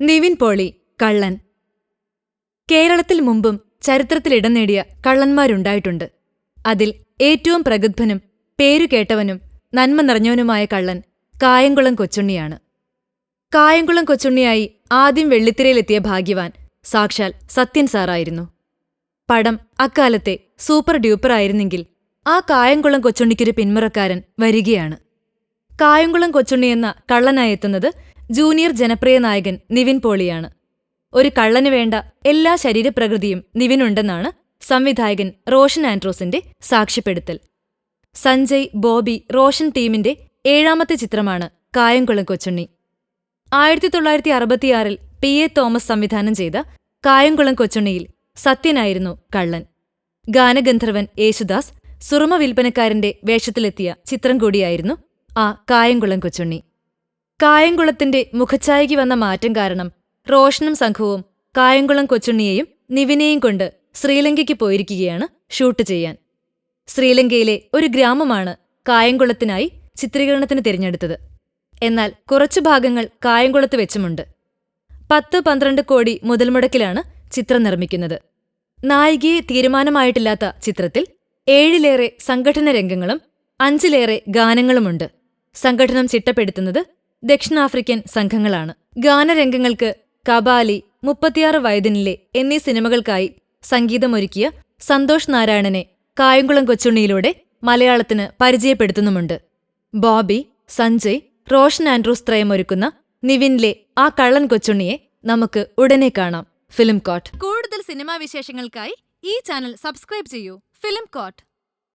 നിവിൻ പോളി കള്ളൻ. കേരളത്തിൽ മുമ്പും ചരിത്രത്തിൽ ഇടം നേടിയ കള്ളന്മാരുണ്ടായിട്ടുണ്ട്. അതിൽ ഏറ്റവും പ്രഗത്ഭനും പേരുകേട്ടവനും നന്മ നിറഞ്ഞവനുമായ കള്ളൻ കായംകുളം കൊച്ചുണ്ണിയാണ്. കായംകുളം കൊച്ചുണ്ണിയായി ആദ്യം വെള്ളിത്തിരയിലെത്തിയ ഭാഗ്യവാൻ സാക്ഷാൽ സത്യൻ സാറായിരുന്നു. പടം അക്കാലത്തെ സൂപ്പർ ഡ്യൂപ്പർ ആയിരുന്നെങ്കിൽ ആ കായംകുളം കൊച്ചുണ്ണിക്കൊരു പിന്മുറക്കാരൻ വരികയാണ്. കായംകുളം കൊച്ചുണ്ണി എന്ന കള്ളനായി എത്തുന്നത് ജൂനിയർ ജനപ്രിയ നായകൻ നിവിൻ പോളിയാണ്. ഒരു കള്ളന് വേണ്ട എല്ലാ ശരീരപ്രകൃതിയും നിവിനുണ്ടെന്നാണ് സംവിധായകൻ റോഷൻ ആൻഡ്രോസിന്റെ സാക്ഷ്യപ്പെടുത്തൽ. സഞ്ജയ് ബോബി റോഷൻ ടീമിന്റെ ഏഴാമത്തെ ചിത്രമാണ് കായംകുളം കൊച്ചുണ്ണി. ആയിരത്തി തൊള്ളായിരത്തി അറുപത്തിയാറിൽ പി എ തോമസ് സംവിധാനം ചെയ്ത കായംകുളം കൊച്ചുണ്ണിയിൽ സത്യനായിരുന്നു കള്ളൻ. ഗാനഗന്ധർവൻ യേശുദാസ് സുറുമ വിൽപ്പനക്കാരന്റെ വേഷത്തിലെത്തിയ ചിത്രം കൂടിയായിരുന്നു ആ കായംകുളം കൊച്ചുണ്ണി. കായംകുളത്തിന്റെ മുഖച്ഛായയ്ക്ക് വന്ന മാറ്റം കാരണം റോഷനും സംഘവും കായംകുളം കൊച്ചുണ്ണിയെയും നിവിനെയും കൊണ്ട് ശ്രീലങ്കയ്ക്ക് പോയിരിക്കുകയാണ് ഷൂട്ട് ചെയ്യാൻ. ശ്രീലങ്കയിലെ ഒരു ഗ്രാമമാണ് കായംകുളത്തിനായി ചിത്രീകരണത്തിന് തിരഞ്ഞെടുത്തത്. എന്നാൽ കുറച്ചു ഭാഗങ്ങൾ കായംകുളത്ത് വെച്ചുമുണ്ട്. പത്ത് പന്ത്രണ്ട് കോടി മുതൽമുടക്കിലാണ് ചിത്രം നിർമ്മിക്കുന്നത്. നായികയെ തീരുമാനമായിട്ടില്ലാത്ത ചിത്രത്തിൽ ഏഴിലേറെ സംഘടന രംഗങ്ങളും അഞ്ചിലേറെ ഗാനങ്ങളുമുണ്ട്. സംഘടനം ചിട്ടപ്പെടുത്തുന്നത് ദക്ഷിണാഫ്രിക്കൻ സംഘങ്ങളാണ്. ഗാനരംഗങ്ങൾക്ക് കബാലി മുപ്പത്തിയാറ് വയതിനിലെ എന്നീ സിനിമകൾക്കായി സംഗീതമൊരുക്കിയ സന്തോഷ് നാരായണനെ കായംകുളം കൊച്ചുണ്ണിയിലൂടെ മലയാളത്തിന് പരിചയപ്പെടുത്തുന്നുമുണ്ട്. ബോബി സഞ്ജയ് റോഷൻ ആൻഡ്രൂസ് ത്രയമൊരുക്കുന്ന നിവിനിലെ ആ കള്ളൻ കൊച്ചുണ്ണിയെ നമുക്ക് ഉടനെ കാണാം. Film court. കൂടുതൽ സിനിമാ വിശേഷങ്ങൾക്കായി ഈ ചാനൽ സബ്സ്ക്രൈബ് ചെയ്യൂ. Film coat.